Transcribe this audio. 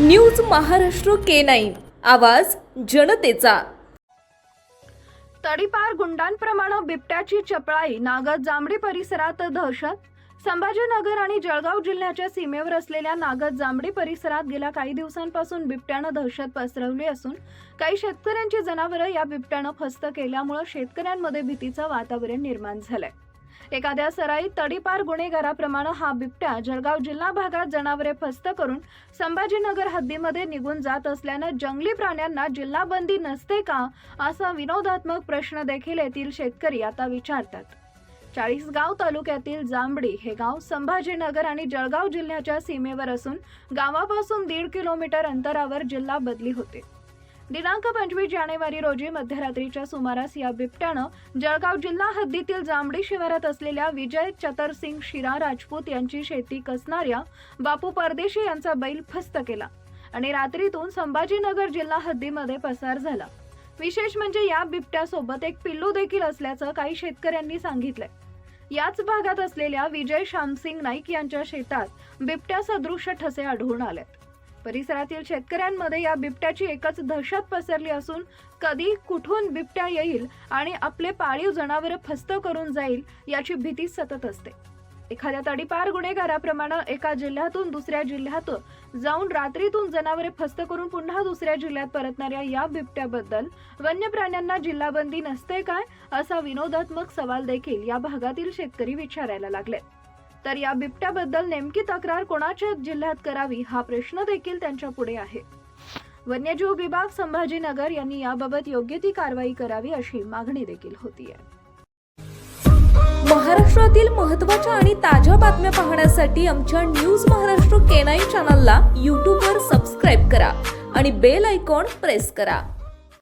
News Maharashtra K nine. आवाज जनतेचा. तडीपार गुंडांप्रमाणे बिबट्याची चपळाई नागद जांभडी परिसरात दहशत. संभाजीनगर आणि जळगाव जिल्ह्याच्या सीमेवर असलेल्या नागद जांभडी परिसरात गेल्या काही दिवसांपासून बिबट्यानं दहशत पसरवली असून काही शेतकऱ्यांची जनावरं या बिबट्यानं फस्त केल्यामुळे शेतकऱ्यांमध्ये भीतीचं वातावरण निर्माण झालंय. एखाद्या सराई तडीपार गुन्हेगाराप्रमाणे हा बिबट्या जळगाव जिल्हा भागात जनावरे फस्त करून संभाजीनगर हद्दीमध्ये निघून जात असल्यानं जंगली प्राण्यांना जिल्हाबंदी नसते का असा विनोदात्मक प्रश्न देखील येथील शेतकरी आता विचारतात. चाळीसगाव तालुक्यातील जांबडी हे गाव संभाजीनगर आणि जळगाव जिल्ह्याच्या सीमेवर असून गावापासून दीड किलोमीटर अंतरावर जिल्हा बदली होते. दिनांक पंचवीस जानेवारी रोजी मध्यरात्रीच्या सुमारास या बिबट्यानं जळगाव जिल्हा हद्दीतील जांभडी शिवारात असलेल्या विजय चतरसिंग शिरा राजपूत यांची शेती कसणाऱ्या बापू परदेशी यांचा बैल फस्त केला आणि रात्रीतून संभाजीनगर जिल्हा हद्दीमध्ये पसार झाला. विशेष म्हणजे या बिबट्यासोबत एक पिल्लू देखील असल्याचं काही शेतकऱ्यांनी सांगितलंय. याच भागात असलेल्या विजय श्यामसिंग नाईक यांच्या शेतात बिबट्या सदृश ठसे आढळून आलेत. परिसरातील शेतकऱ्यांमध्ये या बिबट्याची एकच दहशत पसरली असून कधी कुठून बिबट्या येईल आणि आपले पाळीव जनावर फस्त करून जाईल याची भीती सतत असते. एखाद्या तडीपार गुन्हेगाराप्रमाणे एका जिल्ह्यातून दुसऱ्या जिल्ह्यात जाऊन रात्रीतून जनावरे फस्त करून पुन्हा दुसऱ्या जिल्ह्यात परतणाऱ्या या बिबट्याबद्दल वन्य प्राण्यांना जिल्हाबंदी नसते काय असा विनोदात्मक सवाल देखील या भागातील शेतकरी विचारायला लागले तर या बिबट्याबद्दल नेमकी तक्रार कोणाच्या जिल्ह्यात करावी हा प्रश्न देखील त्यांच्या पुढे आहे. वन्यजीव विभाग संभाजीनगर यांनी याबाबत योग्य ती कारवाई करावी अशी मागणी देखील होती आहे महाराष्ट्रातील महत्त्वाच्या आणि ताज्या बातम्या पाहण्यासाठी आमच्या न्यूज महाराष्ट्र केनाई चॅनलला यूट्यूबवर सबस्क्राईब करा आणि बेल आयकॉन प्रेस करा.